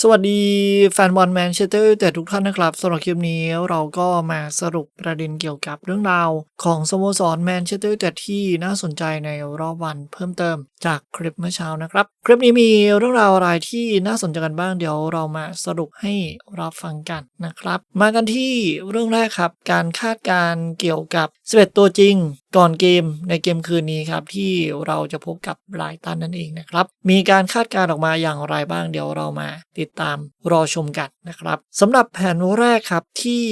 สวัสดีแฟนบอลแมนเชสเตอร์แต่ทุกท่านนะครับสำหรับคลิปนี้เราก็มาสรุปประเด็นเกี่ยวกับเรื่องราว ของสโมสรแมนเชสเตอร์แต่ที่น่าสนใจในรอบวันเพิ่มเติมจากคลิปเมื่อเช้านะครับ คลิปนี้มีเรื่องราวอะไรที่น่าสนใจกันบ้างเดี๋ยวเรามาสรุปให้รับฟังกันนะครับ มากันที่เรื่องแรกครับ การคาดการเกี่ยวกับ 11 ตัวจริง ก่อนเกมในเกมคืนนี้ครับที่เราจะพบกับไบรตันนั่นเองนะครับ มีการคาดการณ์ออกมาอย่างไรบ้างเดี๋ยวเรามาติดตามรอชมกันนะครับสำหรับแผนแรกครับที่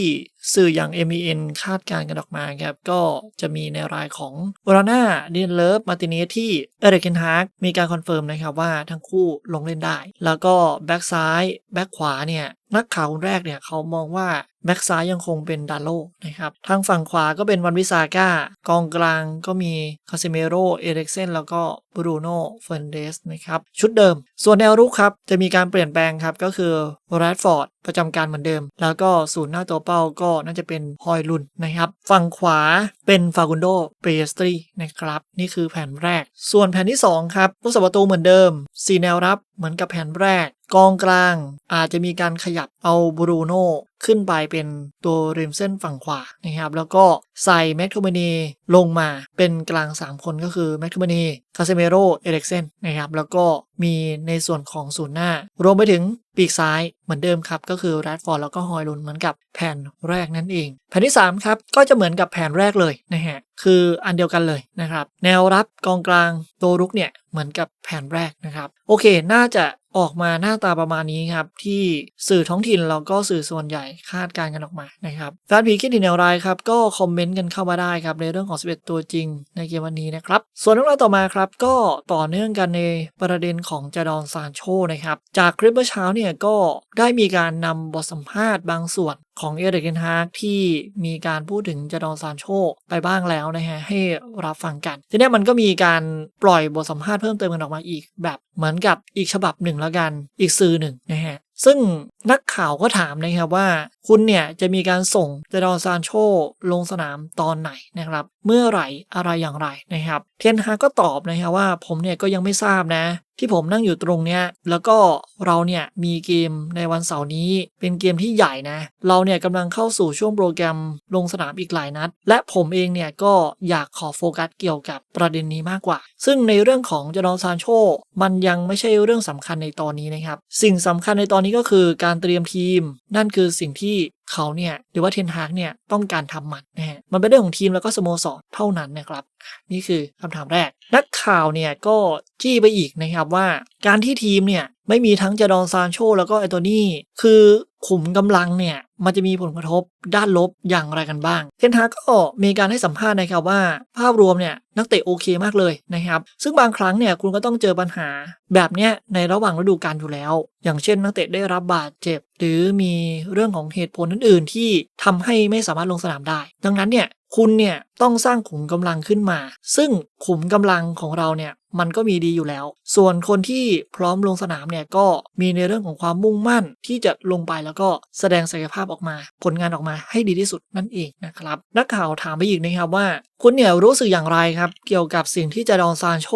สื่ออย่าง MEN คาดการณ์กันออกมาครับก็จะมีในรายของวราน่าเดนเลิฟมาติเนสที่เอเดกินฮาร์กมีการคอนเฟิร์มนะครับว่าทั้งคู่ลงเล่นได้ แล้วก็แบ็กซ้าย แบ็กขวาเนี่ยนักข่าวคนแรกเนี่ยเขามองว่า แบ็กซ้ายยังคงเป็นดาโลนะครับ ทางฝั่งขวาก็เป็นวันวิสาก้ากองกลางก็มีคาซิเมโร เอเร็กเซนแล้วก็บรูโน่เฟรนเดสนะครับ ชุดเดิม ส่วนแนวรุกครับ จะมีการเปลี่ยนแปลงครับ ก็คือแรดฟอร์ดประจำการเหมือนเดิม แล้วก็ศูนย์หน้าตัวเป้าก็น่าจะเป็นฮอยลุนนะครับ ฝั่งขวาเป็นฟากุนโดเปสตรีนะครับ นี่คือแผนแรก ส่วนแผนที่ 2 ครับผู้สประตูเหมือนเดิม 4 แนวรับเหมือนกับแผนแรก กองกลางอาจจะมีการขยับเอาบรูโน่ ขึ้นไปเป็นตัวริมเส้นฝั่งขวานะครับ แล้วก็ใส่แม็กโทมเนลงมาเป็นกลาง 3 คนก็คือแม็กโทมเนคาเซเมโรเอเล็กเซนนะครับ แล้วก็มีในส่วนของศูนย์หน้า รวมไปถึงปีกซ้ายเหมือนเดิมครับ ก็คือแรดฟอร์ดแล้วก็ฮอยลุนเหมือนกับแผนแรกนั่นเอง แผนที่ 3 ครับ ก็จะเหมือนกับแผนแรกเลยนะฮะคืออันเดียวกันเลยนะครับ แนวรับกองกลางตัวรุกเนี่ยเหมือนกับแผนแรกนะครับ โอเค น่าจะ ออกมาหน้าตาประมาณนี้ครับ ที่สื่อท้องถิ่นแล้วก็สื่อส่วนใหญ่คาดการณ์กันออกมานะครับแฟนผีคิดเห็นอย่างไรครับ ก็คอมเมนต์กันเข้ามาได้ครับ ในเรื่องของ 11 ตัวจริงในเกมวันนี้นะครับ ส่วนเรื่องราวต่อมาครับ ก็ต่อเนื่องกันในประเด็นของจดอนซานโชนะครับ จากคลิปเมื่อเช้าเนี่ยก็ได้มีการนำบทสัมภาษณ์บางส่วน ของเอเดกเกนฮาร์กที่มีการพูดถึงจดอนซานโชไปบ้างแล้วนะฮะ ให้รับฟังกัน ทีนี้มันก็มีการปล่อยบทสัมภาษณ์เพิ่มเติมกันออกมาอีก แบบเหมือนกับอีกฉบับหนึ่งแล้วกันอีกสื่อหนึ่งนะฮะซึ่งนักข่าวก็ถามนะครับว่า คุณเนี่ยจะมีการส่งเจดอนซานโชลงสนามตอนไหนนะครับ เมื่อไหร่อะไรอย่างไรนะครับ เทียนฮาก็ตอบนะครับว่าผมเนี่ยก็ยังไม่ทราบนะ ที่ผมนั่งอยู่ตรงเนี้ยแล้วก็เราเนี่ยมีเกมในวันเสาร์นี้ เป็นเกมที่ใหญ่นะ เราเนี่ยกำลังเข้าสู่ช่วงโปรแกรมลงสนามอีกหลายนัด และผมเองเนี่ยก็อยากขอโฟกัสเกี่ยวกับประเด็นนี้มากกว่า ซึ่งในเรื่องของเจดอนซานโชมันยังไม่ใช่เรื่องสำคัญในตอนนี้นะครับ สิ่งสำคัญในตอนนี้ก็คือการเตรียมทีม นั่นคือสิ่งที่เขาเนี่ยหรือว่าเทนฮากเนี่ยต้องการทำมันนะฮะมันเป็นเรื่องของทีมแล้วก็สโมสรเท่านั้นนะครับ นี่คือคำถามแรก นักข่าวเนี่ยก็จี้ไปอีกนะครับว่า การที่ทีมเนี่ยไม่มีทั้งจาดอนซานโชแล้วก็ไอตัวนี่คือขุมกำลังเนี่ยมันจะมีผลกระทบด้านลบอย่างไรกันบ้าง เทนฮากก็มีการให้สัมภาษณ์นะครับว่า ภาพรวมเนี่ยนักเตะโอเคมากเลยนะครับ ซึ่งบางครั้งเนี่ยคุณก็ต้องเจอปัญหาแบบเนี้ยในระหว่างฤดูกาลอยู่แล้ว อย่างเช่น นักเตะได้รับบาดเจ็บ หรือมีเรื่องของเหตุผลอื่น ๆ ที่ทำให้ไม่สามารถลงสนามได้ ดังนั้นเนี่ยคุณเนี่ยต้องสร้างขุมกำลังขึ้นมา ซึ่งขุมกำลังของเราเนี่ยมันก็มีดีอยู่แล้ว ส่วนคนที่พร้อมลงสนามเนี่ยก็มีในเรื่องของความมุ่งมั่นที่จะลงไปแล้วก็แสดงศักยภาพออกมา ผลงานออกมาให้ดีที่สุดนั่นเองนะครับ นักข่าวถามไปอีกนะครับว่า คุณเนี่ยรู้สึกอย่างไรครับ เกี่ยวกับสิ่งที่จะดอนซานโช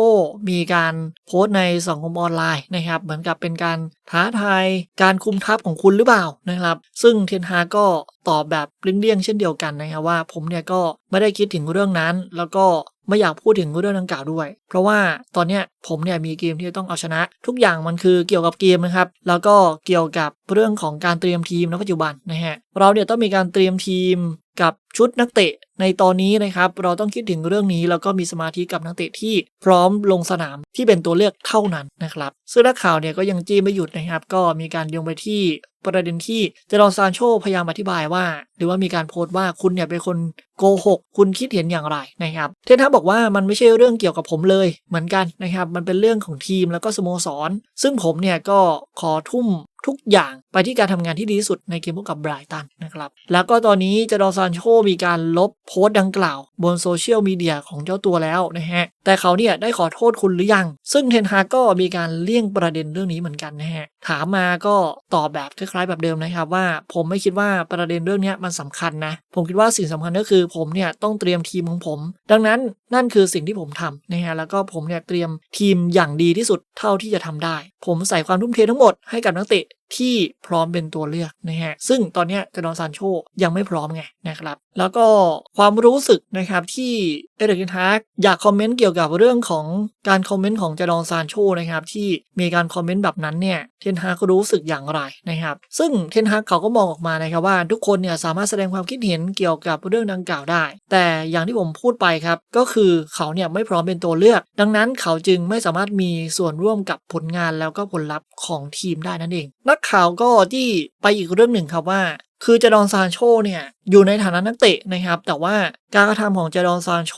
มีการโพสต์ในสังคมออนไลน์นะครับ เหมือนกับเป็นการท้าทายการคุมทัพของคุณหรือเปล่านะครับ ซึ่งเทนฮาก็ตอบแบบเลี่ยงๆเช่นเดียวกันนะครับว่า ผมเนี่ยก็ไม่ได้คิดถึงเรื่องนั้น แล้วก็ไม่อยากพูดถึงเรื่องดังกล่าวด้วย เพราะว่าตอนเนี้ยผมเนี่ยมีเกมที่ต้องเอาชนะ ทุกอย่างมันคือเกี่ยวกับเกมนะครับ แล้วก็เกี่ยวกับเรื่องของการเตรียมทีมในปัจจุบันนะฮะ เราเนี่ยต้องมีการเตรียมทีมกับชุดนักเตะในตอนนี้นะครับเราต้องคิดถึงเรื่องนี้แล้วก็มีสมาธิกับนักเตะที่พร้อมลงสนามที่เป็นตัวเลือกเท่านั้นนะครับซึ่งนักข่าวเนี่ยก็ยังจี้ไม่หยุดนะครับ ก็มีการโยงไปที่ประเด็นที่เจรอนซานโชพยายามอธิบายว่า หรือว่ามีการโพสต์ว่าคุณเนี่ยเป็นคนโกหก คุณคิดเห็นอย่างไรนะครับ เทนฮาบอกว่ามันไม่ใช่เรื่องเกี่ยวกับผมเลย เหมือนกันนะครับ มันเป็นเรื่องของทีมแล้วก็สโมสร ซึ่งผมเนี่ยก็ขอทุ่มทุกอย่างไปที่การทำงานที่ดีที่สุดในเกมพบกับไบรตันนะครับแล้วก็ตอนนี้เจดอนซานโชมีการลบโพสต์ดังกล่าว บนโซเชียลมีเดียของเจ้าตัวแล้วนะฮะ แต่เขาเนี่ยได้ขอโทษคุณหรือยัง ซึ่งเทนฮาก็มีการเลี่ยงประเด็นเรื่องนี้เหมือนกันนะฮะ ถามมาก็ตอบแบบคล้ายๆแบบเดิมนะครับว่า ผมไม่คิดว่าประเด็นเรื่องนี้มันสำคัญนะ ผมคิดว่าสิ่งสำคัญก็คือผมเนี่ยต้องเตรียมทีมของผม ดังนั้นนั่นคือสิ่งที่ผมทำนะฮะ แล้วก็ผมเนี่ยเตรียมทีมอย่างดีที่สุดเท่าที่จะทำได้ ผมใส่ความทุ่มเททั้งหมดให้กับนักเตะ ที่พร้อมเป็นตัวเลือกนะฮะซึ่งตอนนี้เจดอนซานโชยังไม่พร้อมไงนะครับ แล้วก็ความรู้สึกนะครับที่เอเดริกฮาร์กอยากคอมเมนต์เกี่ยวกับเรื่องของการคอมเมนต์ของเจดอนซานโชนะครับที่มีการคอมเมนต์แบบนั้นเนี่ยเทนฮากรู้สึกอย่างไรนะครับ ซึ่งเทนฮากเขาก็มองออกมานะครับว่าทุกคนเนี่ยสามารถแสดงความคิดเห็นเกี่ยวกับเรื่องดังกล่าวได้ แต่อย่างที่ผมพูดไปครับก็คือเขาเนี่ยไม่พร้อมเป็นตัวเลือก ดังนั้นเขาจึงไม่สามารถมีส่วนร่วมกับผลงานแล้วก็ผลลัพธ์ของทีมได้นั่นเองนักข่าวก็ที่ไปอีกเรื่องหนึ่งครับว่า คือเจดอนซานโชเนี่ยอยู่ในฐานะนักเตะนะครับ แต่ว่าการกระทำของเจดอนซานโช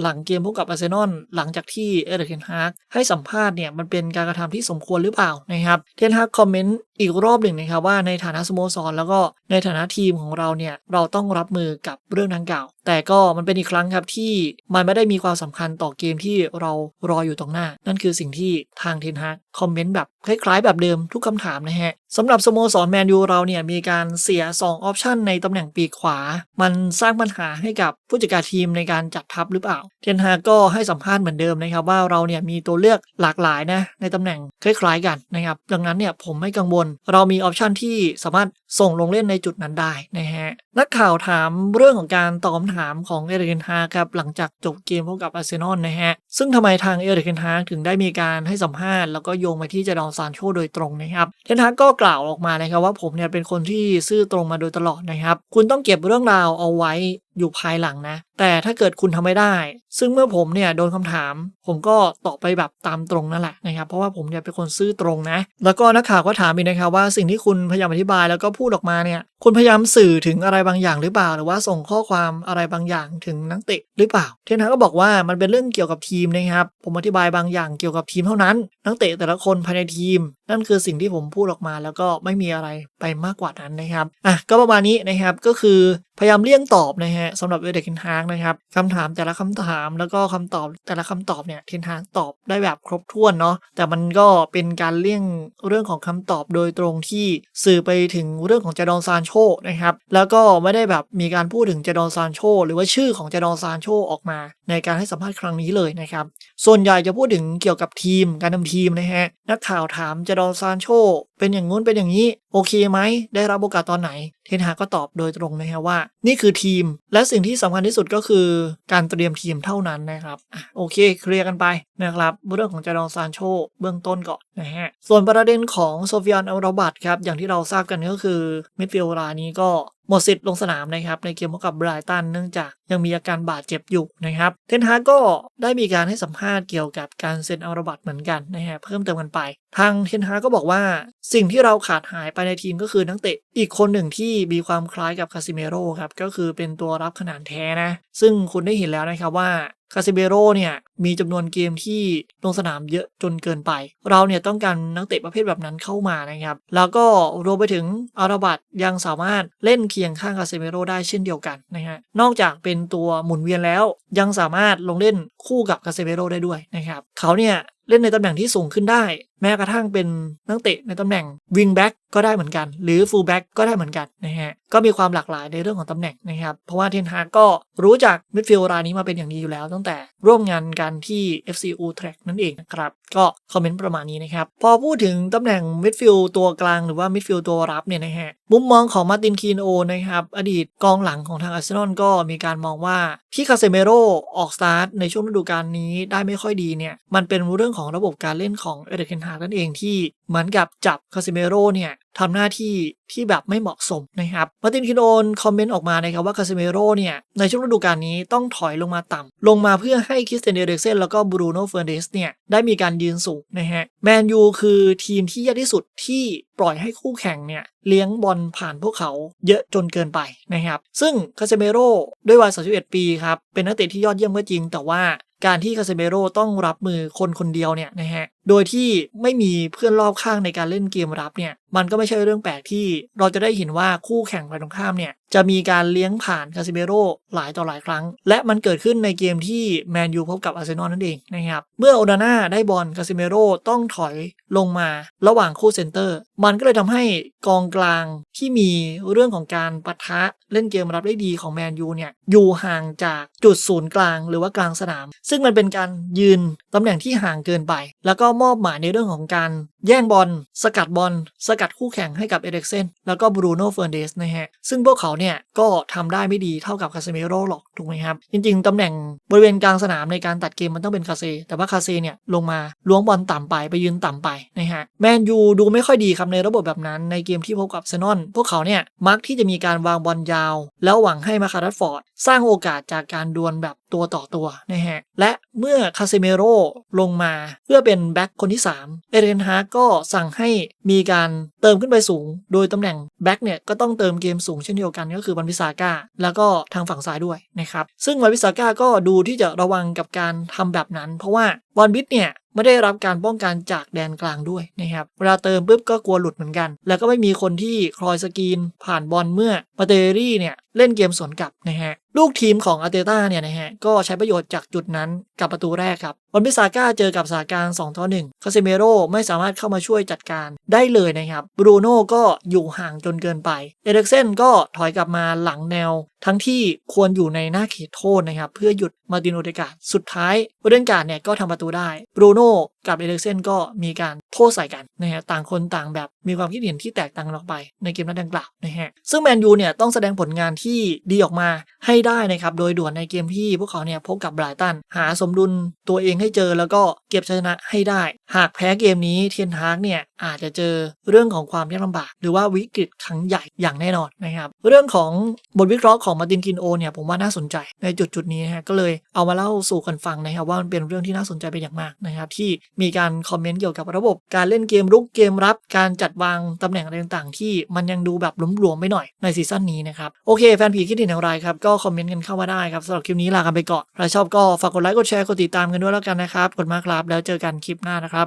หลังเกมพบกับอาร์เซนอลหลังจากที่เอเดรเทนฮาร์กให้สัมภาษณ์เนี่ยมันเป็นการกระทำที่สมควรหรือเปล่านะครับเทนฮาร์กคอมเมนต์ อีกรอบหนึ่งนะครับว่าในฐานะสโมสรแล้วก็ในฐานะทีมของเราเนี่ยเราต้องรับมือกับเรื่องดังกล่าวแต่ก็มันเป็นอีกครั้งครับที่มันไม่ได้มีความสำคัญต่อเกมที่เรารออยู่ตรงหน้า นั่นคือสิ่งที่ทางเทนฮากคอมเมนต์แบบคล้ายๆ แบบเดิมทุกคำถามนะฮะสำหรับสโมสรแมนยูเราเนี่ยมีการเสีย 2 ออปชันในตำแหน่งปีกขวา มันสร้างปัญหาให้กับผู้จัดการทีมในการจัดทัพหรือเปล่า เทนฮากก็ให้สัมภาษณ์เหมือนเดิมนะครับว่าเราเนี่ยมีตัวเลือกหลากหลายนะในตำแหน่งคล้ายๆกันนะครับดังนั้นเนี่ยผมไม่กังวลเรามีออปชันที่สามารถส่งลงเล่นในจุดนั้นได้นะฮะ นักข่าวถามเรื่องของการตอบคำถามของเอริกเทนฮาครับหลังจากจบเกมพบกับอาร์เซนอลนะฮะ ซึ่งทำไมทางเอริกเทนฮาถึงได้มีการให้สัมภาษณ์แล้วก็โยงไปที่เจดอนซานโชโดยตรงนะครับเทนฮากก็กล่าวออกมานะครับว่าผมเนี่ยเป็นคนที่ซื่อตรงมาโดยตลอดนะครับ คุณต้องเก็บเรื่องราวเอาไว้อยู่ภายหลังนะ แต่ถ้าเกิดคุณทำไม่ได้ ซึ่งเมื่อผมเนี่ยโดนคำถาม ผมก็ตอบไปแบบตามตรงนั่นแหละนะครับเพราะว่าผมเนี่ยเป็นคนซื่อตรงนะ แล้วก็นักข่าวก็ถามอีกนะครับว่าสิ่งที่คุณพยายามอธิบายแล้วก็พูดออกมาเนี่ย คุณพยายามสื่อถึงอะไรบางอย่างหรือเปล่า หรือว่าส่งข้อความอะไรบางอย่างถึงนักเตะหรือเปล่า เทนฮากก็บอกว่ามันเป็นเรื่องเกี่ยวกับทีมนะครับ ผมอธิบายบางอย่างเกี่ยวกับทีมเท่านั้น นักเตะแต่ละคนภายในทีม นั่นคือสิ่งที่ผมพูดออกมาแล้วก็ไม่มีอะไรไปมากกว่านั้นนะครับอะก็ประมาณนี้นะครับก็คือพยายามเลี่ยงตอบนะฮะสำหรับเอเดกินฮากนะครับคำถามแต่ละคำถามแล้วก็คำตอบแต่ละคำตอบเนี่ยเทนฮากตอบได้แบบครบถ้วนเนาะแต่มันก็เป็นการเลี่ยงเรื่องของคำตอบโดยตรงที่สื่อไปถึงเรื่องของเจดอนซานโชนะครับแล้วก็ไม่ได้แบบมีการพูดถึงเจดอนซานโชหรือว่าชื่อของเจดอนซานโชออกมา ในการให้สัมภาษณ์ครั้งนี้เลยนะครับส่วนใหญ่จะพูดถึงเกี่ยวกับทีมการทำทีมนะฮะนักข่าวถามเจดอนซานโชเป็นอย่างงู้นเป็นอย่างนี้ โอเคไหม ได้รับโอกาสตอนไหน เทนฮาก็ตอบโดยตรงนะฮะว่า นี่คือทีม และสิ่งที่สำคัญที่สุดก็คือการเตรียมทีมเท่านั้นนะครับอโอเค เคลียร์กันไปนะครับเรื่องของเจดอนซานโชเบื้องต้นก่อนนะฮะส่วนประเด็นของโซฟิอานอัลราบัตครับอย่างที่เราทราบกันก็คือมิดฟิลด์รายนี้ก็ หมดสิทธิ์ลงสนามนะครับในเกมพบกับไบรตันเนื่องจากยังมีอาการบาดเจ็บอยู่นะครับเทนฮากก็ได้มีการให้สัมภาษณ์เกี่ยวกับการเซ็นอารบัตเหมือนกันนะฮะเพิ่มเติมกันไป ทางเทนฮากก็บอกว่าสิ่งที่เราขาดหายไปในทีมก็คือนักเตะอีกคนหนึ่งที่มีความคล้ายกับคาซิเมโร่ครับก็คือเป็นตัวรับขนาดแท้นะ ซึ่งคุณได้เห็นแล้วนะครับว่าคาซิเบโร่เนี่ยมีจำนวนเกมที่ลงสนามเยอะจนเกินไป เราเนี่ยต้องการนักเตะประเภทแบบนั้นเข้ามานะครับ แล้วก็รวมไปถึงอาราบัตยังสามารถเล่นเคียงข้างคาซิเบโร่ได้เช่นเดียวกันนะฮะนอกจากเป็นตัวหมุนเวียนแล้ว ยังสามารถลงเล่นคู่กับคาซิเบโร่ได้ด้วยนะครับ เขาเนี่ย เล่นในตำแหน่งที่สูงขึ้นได้ แม้กระทั่งเป็นนักเตะในตำแหน่งวิงแบ็กก็ได้เหมือนกัน หรือฟูลแบ็กก็ได้เหมือนกันนะฮะก็มีความหลากหลายในเรื่องของตำแหน่งนะครับ เพราะว่าเทนฮากก็รู้จักมิดฟิลด์รายนี้มาเป็นอย่างดีอยู่แล้ว ตั้งแต่ร่วมงานกันที่ FC u t r e c t นั่นเองนะครับ ก็คอมเมนต์ประมาณนี้นะครับ พอพูดถึงตำแหน่งมิดฟิลด์ตัวกลางหรือว่ามิดฟิลด์ตัวรับเนี่ยนะฮะมุมมองของมาร์ตินคีนโอนะครับอดีตกองหลังของทางอาร์เซนอลก็มีการมองว่าที่คาเซเมโรออกสตาร์ทในช่วงฤดูกาลนี้ได้ไม่ค่อยดีเนี่ยมันเป็นเรื่องของระบบการเล่นของเอเดเคนฮากนั่นเองที่เหมือนกับจับคาเซเมโร่เนี่ยทำหน้าที่ที่แบบไม่เหมาะสมนะครับมาตินคินโอนคอมเมนต์ออกมานะครับว่าคาเซเมโร่เนี่ยในช่วงฤดูกาลนี้ต้องถอยลงมาต่ำลงมาเพื่อให้คริสเตนเดเรกเซนแล้วก็บรูโน่เฟอร์เนสเนี่ยได้มีการยืนสูงนะฮะแมนยูคือทีมที่ยากที่สุดที่ปล่อยให้คู่แข่งเนี่ยเลี้ยงบอลผ่านพวกเขาเยอะจนเกินไปนะครับซึ่งคาเซเมโร่ด้วยวัย 31 ปีครับ เป็นนักเตะที่ยอดเยี่ยมก็จริง แต่ว่า การที่คาเซเมโร่ต้องรับมือคนคนเดียวเนี่ยนะฮะ โดยที่ไม่มีเพื่อนรอบข้างในการเล่นเกมรับเนี่ยมันก็ไม่ใช่เรื่องแปลกที่เราจะได้เห็นว่าคู่แข่งฝ่ายตรงข้ามเนี่ยจะมีการเลี้ยงผ่านคาซิเมโร่หลายต่อหลายครั้ง และมันเกิดขึ้นในเกมที่แมนยูพบกับอาร์เซนอลนั่นเองนะครับเมื่อโอนาน่าได้บอลคาซิเมโร่ต้องถอยลงมาระหว่างคู่เซนเตอร์ มันก็เลยทำให้กองกลางที่มีเรื่องของการปะทะเล่นเกมรับได้ดีของแมนยูเนี่ยอยู่ห่างจากจุดศูนย์กลางหรือว่ากลางสนาม ซึ่งมันเป็นการยืนตำแหน่งที่ห่างเกินไป แล้วก็มอบหมายในเรื่องของการแย่งบอล สกัดบอล สกัดคู่แข่งให้กับเอเด็กเซนแล้วก็บรูโน่เฟอร์เดสนะฮะ ซึ่งพวกเขาเนี่ยก็ทำได้ไม่ดีเท่ากับคาเซเมโร่หรอก ถูกไหมครับ จริงๆตำแหน่งบริเวณกลางสนามในการตัดเกมมันต้องเป็นคาเซ แต่ว่าคาเซเนี่ยลงมาล้วงบอลต่ำไปไปยืนต่ำไปนะฮะ แมนยูดูไม่ค่อยดีครับในระบบแบบนั้นในเกมที่พบกับเซนอน พวกเขาเนี่ยมักที่จะมีการวางบอลยาว แล้วหวังให้มาคารัสฟอร์ดสร้างโอกาสจากการดวลแบบตัวต่อตัวนะฮะและเมื่อคาเซเมโร่ลงมาเพื่อเป็นแบ็คคนที่ 3 เอเดนฮาร์กก็สั่งให้มีการเติมขึ้นไปสูง โดยตำแหน่งแบ็คเนี่ยก็ต้องเติมเกมสูงเช่นเดียวกันก็คือวันวิสาก้าแล้วก็ทางฝั่งซ้ายด้วยนะครับซึ่งวันวิสาก้าก็ดูที่จะระวังกับการทำแบบนั้น เพราะว่า วันบิทเนี่ยไม่ได้รับการป้องกันจากแดนกลางด้วยนะครับ เวลาเติมปุ๊บก็กลัวหลุดเหมือนกัน แล้วก็ไม่มีคนที่คลอยสกรีนผ่านบอลเมื่อมาเตอรี่เนี่ยเล่นเกมสวนกลับนะฮะ ลูกทีมของอาร์เตต้าเนี่ยนะฮะ ก็ใช้ประโยชน์จากจุดนั้นกับประตูแรกครับวันพิซาก้าเจอกับสาการ2ต่อ1คาเซเมโรไม่สามารถเข้ามาช่วยจัดการได้เลยนะครับบรูโน่ก็อยู่ห่างจนเกินไป เอเด็กเซนก็ถอยกลับมาหลังแนว ทั้งที่ควรอยู่ในหน้าเขตโทษนะครับเพื่อหยุดมาร์ตินโอเดกาสุดท้ายเรื่องการเนี่ยก็ทำประตูได้บรูโน่กับเอเด็กเซนก็มีการโทษใส่กันนะฮะต่างคนต่างแบบมีความคิดเห็นที่แตกต่างออกไปในเกมนัดดังกล่าวนะฮะซึ่งแมนยูเนี่ยต้องแสดงผลงานที่ดีออกมาให้ได้นะครับโดยด่วนในเกมที่พวกเขาเนี่ยพบกับไบรตันหาสมดุลตัวเองให้เจอแล้วก็เก็บชนะให้ได้ หากแพ้เกมนี้เทียนฮากเนี่ยอาจจะเจอเรื่องของความยากลำบาก หรือว่าวิกฤตครั้งใหญ่อย่างแน่นอนนะครับเรื่องของบทวิเคราะห์ของมาตินกินโอเนี่ยผมว่าน่าสนใจในจุดจุดนี้นะฮะก็เลยเอามาเล่าสู่กันฟังนะครับว่ามันเป็นเรื่องที่น่าสนใจเป็นอย่างมากนะครับที่มีการคอมเมนต์เกี่ยวกับระบบการเล่นเกมรุกเกมรับการจัดวางตำแหน่งอะไรต่างๆ ที่มันยังดูแบบหลวมๆไปหน่อยในซีซั่นนี้นะครับโอเคแฟนผีคิดเห็นอย่างไรครับก็คอมเมนต์กันเข้ามาได้ครับสำหรับคลิปนี้ลากันไปก่อนใครชอบก็ฝากกดไลค์กดแชร์กดติดตามกันด้วยแล้วกันนะครับกดมากครับแล้วเจอกันคลิปหน้านะครับ